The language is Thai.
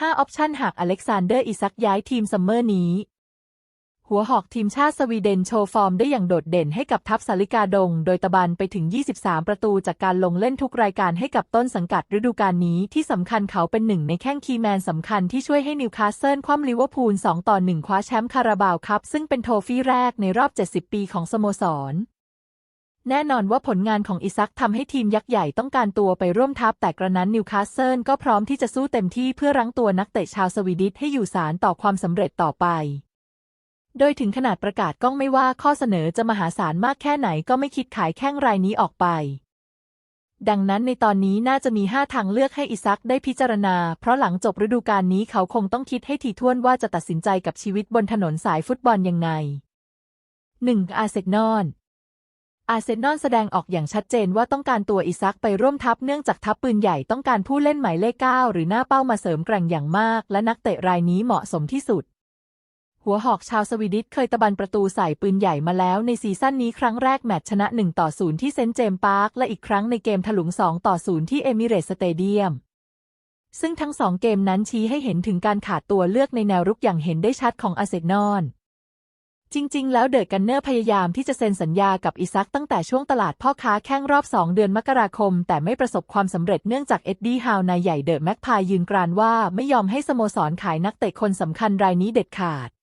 5 ออปชั่นหากอเล็กซานเดอร์อิซักย้ายทีมซัมเมอร์นี้ หัวหอกทีมชาติสวีเดนโชว์ฟอร์มได้อย่างโดดเด่นให้กับทัพสาลิกาดง โดยตะบันไปถึง 23 ประตูจากการลงเล่นทุกรายการให้กับต้นสังกัดฤดูกาลนี้ที่สำคัญเขาเป็นหนึ่งในแข้งคีแมนสำคัญที่ช่วยให้นิวคาสเซิลคว่ำลิเวอร์พูล 2 ต่อ 1 คว้าแชมป์คาราบาวครับซึ่งเป็นโทฟี่แรกในรอบ 70 ปีของสโมสร แน่นอนว่าผลงานของอิซักทำให้ทีมยักษ์ใหญ่ต้องการตัวไปร่วมทัพแต่กระนั้นนิวคาสเซิลก็พร้อมที่จะสู้เต็มที่เพื่อรั้งตัวนักเตะชาวสวีดิชให้อยู่สารต่อความสำเร็จต่อไป โดยถึงขนาดประกาศกล้องไม่ว่าข้อเสนอจะมหาศาลมากแค่ไหนก็ไม่คิดขายแข้งรายนี้ออกไป ดังนั้นในตอนนี้น่าจะมี 5 ทางเลือกให้อิซักได้พิจารณา เพราะหลังจบฤดูกาลนี้เขาคงต้องคิดให้ถี่ถ้วนว่าจะตัดสินใจกับชีวิตบนถนนสายฟุตบอลยังไง 1. อาเซนอล อาร์เซนอลแสดงออกอย่างชัดเจนว่าต้องการตัวอิซักไปร่วมทัพเนื่องจากทัพปืนใหญ่ต้องการผู้เล่นหมายเลข 9 หรือหน้าเป้ามาเสริมแกร่งอย่างมาก และนักเตะรายนี้เหมาะสมที่สุด หัวหอกชาวสวีดิชเคยตะบันประตูใส่ปืนใหญ่มาแล้วในซีซั่นนี้ครั้งแรกแมตช์ชนะ 1 ต่อ 0 ที่เซนต์เจมส์พาร์คและอีกครั้งในเกมถลุง 2 ต่อ 0 ที่เอมิเรตสเตเดียมซึ่งทั้งสองเกมนั้นชี้ให้เห็นถึงการขาดตัวเลือกในแนวรุกอย่างเห็นได้ชัดของอาร์เซนอล จริง ๆ แล้วเดอะกันเนอร์พยายามที่จะเซ็นสัญญากับอิซักตั้งแต่ช่วงตลาดพ่อค้าแข้งรอบ 2 เดือนมกราคม แต่ไม่ประสบความสำเร็จเนื่องจากเอ็ดดี้ฮาวนายใหญ่เดอะแม็กพายยืนกรานว่าไม่ยอมให้สโมสรขายนักเตะคนสำคัญรายนี้เด็ดขาด